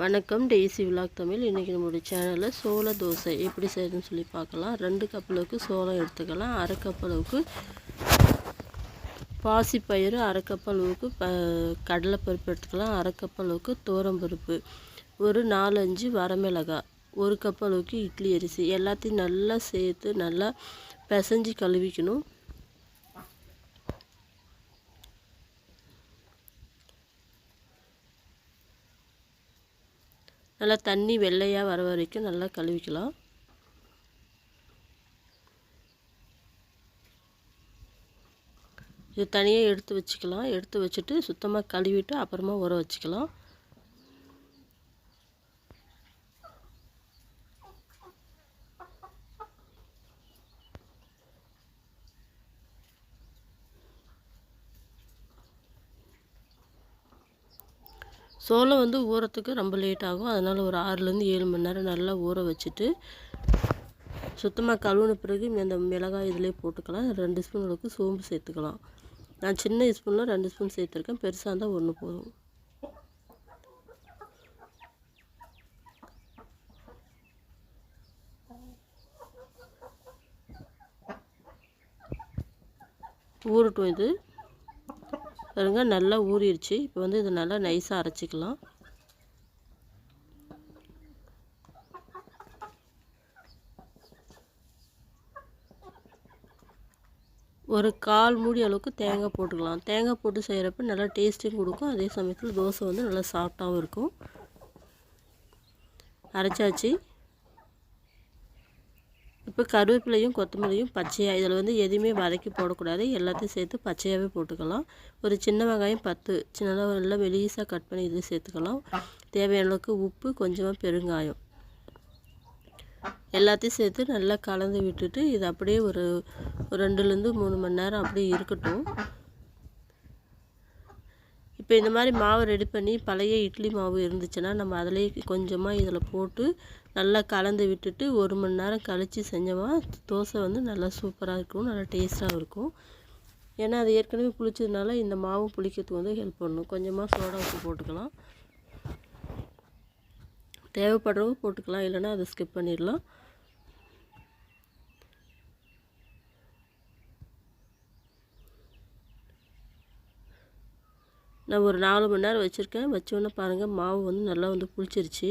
வணக்கம் daisy vlog Tamil. இன்றைக்கி நம்மளுடைய சேனலில் சோள தோசை எப்படி செய்யணும்னு சொல்லி பார்க்கலாம். ரெண்டு கப் அளவுக்கு சோளம் எடுத்துக்கலாம். அரை கப் அளவுக்கு பாசிப்பயிறு அரை கப் அளவுக்கு ப கடலைப்பருப்பு எடுத்துக்கலாம். அரை கப் அளவுக்கு ஒரு நாலஞ்சு வரமிளகாய். ஒரு கப் அளவுக்கு இட்லி அரிசி. எல்லாத்தையும் நல்லா சேர்த்து நல்லா பிசைஞ்சு கழுவிக்கணும். நல்லா தண்ணி வெள்ளையாக வர வரைக்கும் நல்லா கழுவிக்கலாம். இது தனியாக எடுத்து வச்சுக்கலாம். எடுத்து வச்சுட்டு சுத்தமாக கழுவிட்டு அப்புறமா ஊற வச்சுக்கலாம். சோளம் வந்து ஊறத்துக்கு ரொம்ப லேட் ஆகும். அதனால் ஒரு ஆறுலேருந்து ஏழு மணி நேரம் நல்லா ஊற வச்சுட்டு சுத்தமாக கழுவுன பிறகு இந்த மிளகாய் இதிலே போட்டுக்கலாம். ரெண்டு ஸ்பூன் அளவுக்கு சோம்பு சேர்த்துக்கலாம். நான் சின்ன ஸ்பூனில் ரெண்டு ஸ்பூன் சேர்த்துருக்கேன். பெருசாக இருந்தால் ஒன்று போதும். ஊறட்டும் இது. பாருங்க நல்லா ஊறிடுச்சு. இப்போ வந்து இதை நல்லா நைஸாக அரைச்சிக்கலாம். ஒரு கால் மூடி அளவுக்கு தேங்காய் போட்டுக்கலாம். தேங்காய் போட்டு செய்கிறப்ப நல்லா டேஸ்ட்டும் கொடுக்கும். அதே சமயத்தில் தோசை வந்து நல்லா சாஃப்டாகவும் இருக்கும். அரைச்சாச்சு. இப்போ கருவேப்பிலையும் கொத்தமல்லியும் பச்சையாக இதில் வந்து எதுவுமே வதக்கி போடக்கூடாது. எல்லாத்தையும் சேர்த்து பச்சையாகவே போட்டுக்கலாம். ஒரு சின்ன வெங்காயம் பத்து சின்னதாக நல்லா மெலிசாக கட் பண்ணி இது சேர்த்துக்கலாம். தேவையான அளவுக்கு உப்பு கொஞ்சமாக பெருங்காயம். எல்லாத்தையும் சேர்த்து நல்லா கலந்து விட்டுட்டு இது அப்படியே ஒரு ரெண்டுலேருந்து மூணு மணி நேரம் அப்படியே இருக்கட்டும். இப்போ இந்த மாதிரி மாவு ரெடி பண்ணி பழைய இட்லி மாவு இருந்துச்சுன்னா நம்ம அதிலே கொஞ்சமாக இதில் போட்டு நல்லா கலந்து விட்டுட்டு ஒரு மணி நேரம் கழித்து செஞ்சோமா தோசை வந்து நல்லா சூப்பராக இருக்கும் நல்லா டேஸ்ட்டாக இருக்கும். ஏன்னா அது ஏற்கனவே புளிச்சதுனால இந்த மாவு புளிக்கிறதுக்கு வந்து ஹெல்ப் பண்ணும். கொஞ்சமாக சோடா உப்பு போட்டுக்கலாம். தேவைப்படுறவங்க போட்டுக்கலாம் இல்லைன்னா அதை ஸ்கிப் பண்ணிடலாம். நான் ஒரு நாலு மணி நேரம் வச்சுருக்கேன். வச்சோன்னே பாருங்கள் மாவு வந்து நல்லா வந்து புளிச்சிருச்சு.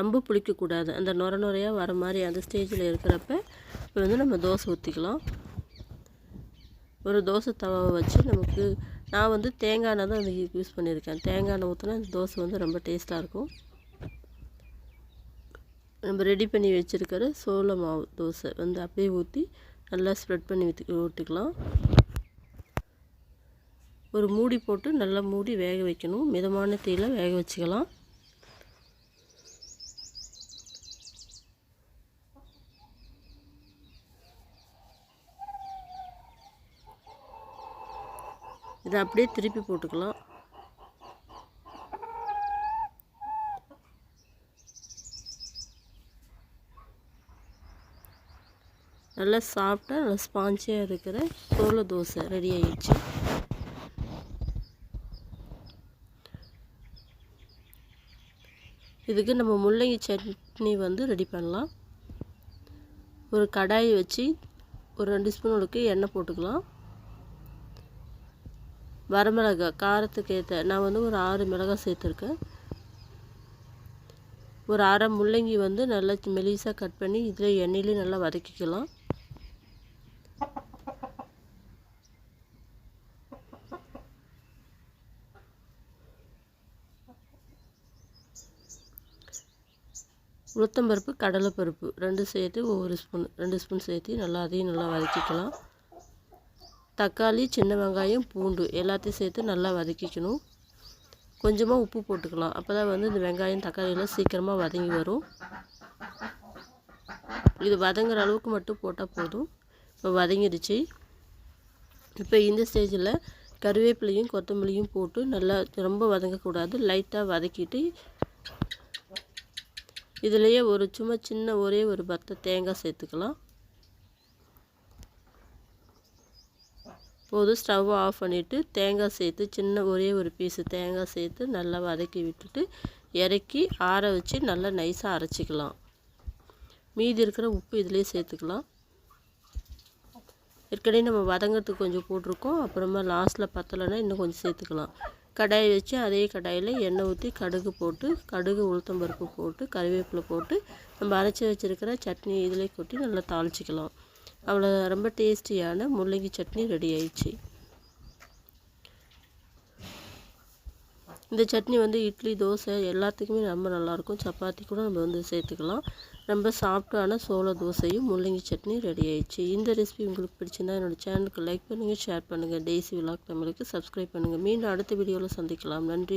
ரொம்ப புளிக்கக்கூடாது. அந்த நுர நுரையாக வர மாதிரி அந்த ஸ்டேஜில் இருக்கிறப்ப இப்போ வந்து நம்ம தோசை ஊற்றிக்கலாம் ஒரு தோசை தவாவை வச்சு நமக்கு நான் வந்து தேங்காய் எண்ணெய் தான் அதுக்கு யூஸ் பண்ணியிருக்கேன். தேங்காய் எண்ணெய் ஊற்றினா அந்த தோசை வந்து ரொம்ப டேஸ்ட்டாக இருக்கும். நம்ம ரெடி பண்ணி வச்சுருக்கிற சோள மாவு தோசை வந்து அப்படியே ஊற்றி நல்லா ஸ்ப்ரெட் பண்ணி ஊற்றி ஊற்றிக்கலாம் ஒரு மூடி போட்டு நல்லா மூடி வேக வைக்கணும். மிதமான தீயில் வேக வச்சுக்கலாம். இதை அப்படியே திருப்பி போட்டுக்கலாம். நல்லா சாப்பிட்டா நல்லா ஸ்பாஞ்சியாக இருக்கிற சோள தோசை ரெடி ஆயிடுச்சு. இதுக்கு நம்ம முள்ளங்கி சட்னி வந்து ரெடி பண்ணலாம். ஒரு கடாயை வச்சு ஒரு ரெண்டு ஸ்பூன் அளவுக்கு எண்ணெய் போட்டுக்கலாம். வரமிளகாய் காரத்துக்கு ஏற்ற நான் வந்து ஒரு ஆறு மிளகாய் சேர்த்துருக்கேன். ஒரு அரை முள்ளங்கி வந்து நல்லா மெலிசாக கட் பண்ணி இதில் எண்ணெயிலே நல்லா வதக்கிக்கலாம். உளுத்தம்பருப்பு கடலைப்பருப்பு ரெண்டு சேர்த்து ஒவ்வொரு ஸ்பூன் ரெண்டு ஸ்பூன் சேர்த்து நல்லா அதையும் நல்லா வதக்கிக்கலாம். தக்காளி சின்ன வெங்காயம் பூண்டு எல்லாத்தையும் சேர்த்து நல்லா வதக்கிக்கணும். கொஞ்சமாக உப்பு போட்டுக்கலாம். அப்போ தான் வந்து இந்த வெங்காயம் தக்காளியெல்லாம் சீக்கிரமாக வதங்கி வரும். இது வதங்குற அளவுக்கு மட்டும் போட்டால் போதும். இப்போ வதங்கிடுச்சு இப்போ இந்த ஸ்டேஜில் கருவேப்பிலையும் கொத்தமல்லியும் போட்டு நல்லா ரொம்ப வதங்கக்கூடாது. லைட்டாக வதக்கிட்டு இதுலேயே ஒரு சும்மா சின்ன ஒரே ஒரு பத்தை தேங்காய் சேர்த்துக்கலாம். போதும் ஸ்டவ் ஆஃப் பண்ணிவிட்டு தேங்காய் சேர்த்து சின்ன ஒரே ஒரு பீஸு தேங்காய் சேர்த்து நல்லா வதக்கி விட்டுட்டு இறக்கி ஆற வச்சு நல்லா நைஸாக அரைச்சிக்கலாம். மீதி இருக்கிற உப்பு இதிலே சேர்த்துக்கலாம். ஏற்கனவே நம்ம வதங்கிறதுக்கு கொஞ்சம் போட்டிருக்கோம். அப்புறமா லாஸ்ட்டில் பத்தலைன்னா இன்னும் கொஞ்சம் சேர்த்துக்கலாம். கடாய் வச்சு அதே கடாயில் எண்ணெய் ஊற்றி கடுகு போட்டு கடுகு உளுத்தம்பருப்பு போட்டு கருவேப்பிலை போட்டு நம்ம அரைச்சி வச்சுருக்கிற சட்னி இதிலே கொட்டி நல்லா தாளிச்சிக்கலாம். அவ்வளோ ரொம்ப டேஸ்டியான முள்ளங்கி சட்னி ரெடி ஆயிடுச்சு. இந்த சட்னி வந்து இட்லி தோசை எல்லாத்துக்குமே ரொம்ப நல்லாயிருக்கும். சப்பாத்தி கூட நம்ம வந்து சேர்த்துக்கலாம். ரொம்ப சாஃப்டான சோள தோசையும் முள்ளங்கி சட்னி ரெடி ஆயிடுச்சு. இந்த ரெசிபி உங்களுக்கு பிடிச்சிருந்தா என்னோடய சேனலுக்கு லைக் பண்ணுங்கள் ஷேர் பண்ணுங்கள் டெய்ஸி விலாக் தமிழுக்கு சப்ஸ்கிரைப் பண்ணுங்கள் மீண்டும் அடுத்த வீடியோவில் சந்திக்கலாம். நன்றி.